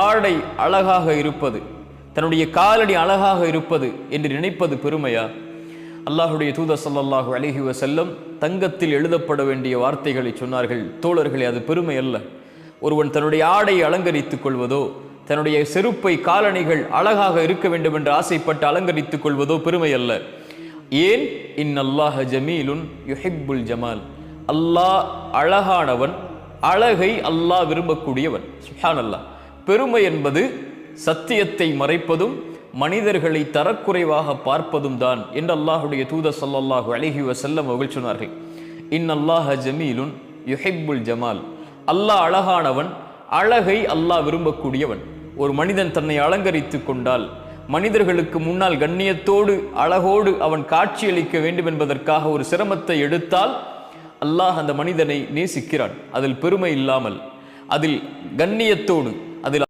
ஆடை அழகாக இருப்பது தன்னுடைய காலடி அழகாக இருப்பது என்று நினைப்பது பெருமையா? அல்லாஹுடைய தூத சல்லாஹு அலைஹி வசல்லம் தங்கத்தில் எழுதப்பட வேண்டிய வார்த்தைகளை சொன்னார்கள். தோழர்களே அது பெருமை அல்ல ஒருவன் தன்னுடைய ஆடையை அலங்கரித்துக் கொள்வதோ தன்னுடைய செருப்பை காலணிகள் அழகாக இருக்க வேண்டும் என்று ஆசைப்பட்டு அலங்கரித்துக் கொள்வதோ பெருமை அல்ல ஏன்? இன் அல்லாஹ ஜமீலுன் யுஹிப்புல் ஜமால். அல்லாஹ் அழகானவன் அழகை அல்லாஹ் விரும்பக்கூடியவன். சுப்ஹானல்லாஹ் பெருமை என்பது சத்தியத்தை மறைப்பதும் மனிதர்களை தரக்குறைவாக பார்ப்பதும் தான் என்று அல்லாஹுடைய தூத சல்லாஹு அழகி வசல்லம் அவர்கள் சொன்னார்கள். இன்னல்லாஹ ஜமீலுன் யுஹிப்புல் ஜமால். அல்லாஹ் அழகானவன் அழகை அல்லாஹ் விரும்பக்கூடியவன். ஒரு மனிதன் தன்னை அலங்கரித்துக் கொண்டால் மனிதர்களுக்கு முன்னால் கண்ணியத்தோடு அழகோடு அவன் காட்சியளிக்க வேண்டும் என்பதற்காக ஒரு சிரமத்தை எடுத்தால் அல்லாஹ் அந்த மனிதனை நேசிக்கிறான். அதில் பெருமை இல்லாமல் அதில் கண்ணியத்தோடு அதில்